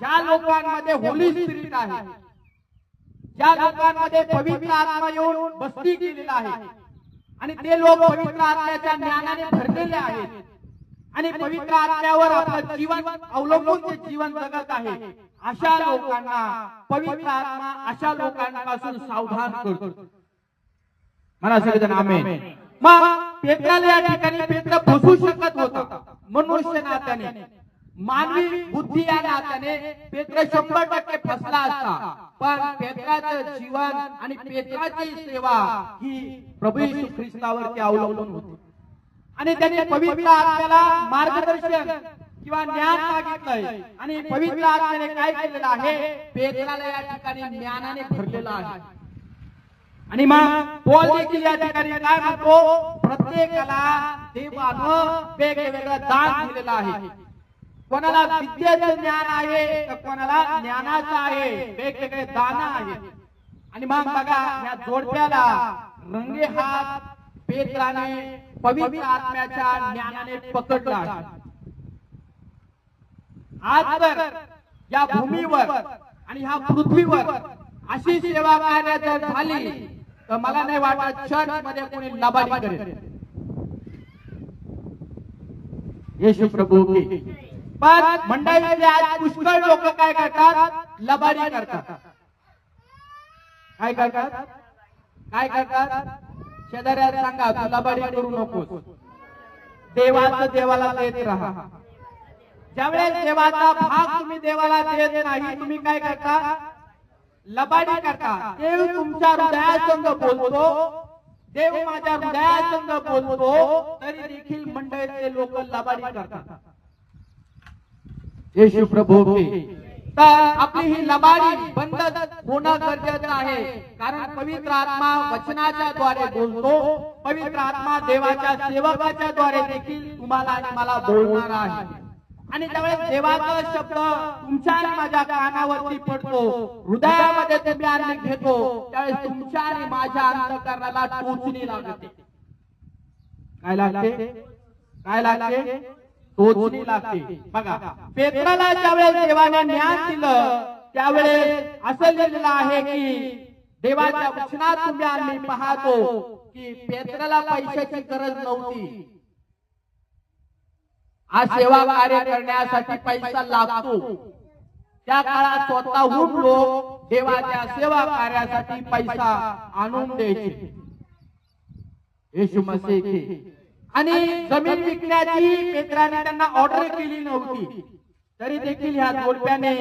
ज्या लोकांमध्ये Holy spirit आहे ज्या लोकांमध्ये पवित्र आत्मा येऊन बस्ती केलेला आहे आणि ते लोक पवित्र आत्म्याच्या ज्ञानाने भरलेले आहेत आणि पवित्र आत्म्यावर आपलं जीवन अवलंबून ते जीवन जगत आहे अशा लोकांना पवित्र आत्मा अशा लोकांपासून सावधान करतो. मला सगळेजण आम्ही मग पेत्राला या ठिकाणी पेत्र फसू शकत होता मनुष्य नात्याने. मानवी बुद्धी या नात्याने पेत्र शंभर टक्के फसला असता. पण पेत्राचं जीवन आणि पेत्राची सेवा ही प्रभू येशू ख्रिस्तावरती अवलंबून होती. आणि त्याने पवित्र आत्म्याला मार्गदर्शन किंवा ज्ञान मागितलंय. आणि पवित्र आत्म्याने काय केलेलं आहे? पेत्राला या ठिकाणी ज्ञानाने भरलेलं आहे. आणि मग पॉल देखील या ठिकाणी काय म्हणतो? प्रत्येकाला देवानं वेगवेगळं दान दिलेलं आहे. कोणाला विद्येचं ज्ञान आहे तर कोणाला ज्ञानाचं आहे. वेगवेगळे दान आहे आणि मग बघा या जोडप्याला रंगे हात पेत्राने पवित्र आत्म्याच्या ज्ञानाने पकडला आज तर या भूमीवर आणि ह्या पृथ्वीवर अशी सेवा कार्य जर झाली तर मला नाही वाटत चर्च मध्ये कोणी लबाडी करेल. येशू प्रभू की. पण मंडळीमध्ये आज पुष्कळ लोक काय करतात? लबाडी करतात. काय करतात? काय करतात? शेजाऱ्याला सांगा तू लबाडी करू नकोस. देवाचं देवाला देत राहा. ज्यावेळेस देवाचा भाग तुम्ही देवाला देत नाही तुम्ही काय करता? लबाडी करता. देव तुमच्या हृदयासंग बोलतो. देव माझ्या हृदयासंग बोलतो. तरी देखील मंडळीचे लोक लबाडी करतात. येशू प्रभू तर आपली ही लबाडी बंद होणं गरजेचं आहे. कारण पवित्र आत्मा वचनाच्या द्वारे बोलतो. पवित्र आत्मा देवाच्या सेवकाच्या द्वारे देखील तुम्हाला आणि मला बोलणार आहे. आणि त्यावेळेस देवाचा शब्द तुमच्या आणि माझ्या कानावरती पडतो. हृदयामध्ये तुम्ही आणि घेतो. त्यावेळेस तुमच्या आणि माझ्या अंतकरणाला टोचणी लागते. काय लागते? काय लागते? टोचणी लागते. बघा पेत्राला ज्यावेळेस देवाने ज्ञान दिलं त्यावेळेस असं लिहिलेलं आहे की देवाच्या वचनात तुम्ही आम्ही पाहतो की पेत्राला पैशाची गरज नव्हती. आज सेवा कार्य करण्यासाठी पैसा लागतो. त्या काळात स्वतःहून लोक देवाच्या सेवा कार्यासाठी पैसा आणून द्यायचे. येशू मसीह आणि जमीन विकण्याची पेत्राने त्यांना ऑर्डर केली नव्हती. तरी देखील ह्या जोडप्याने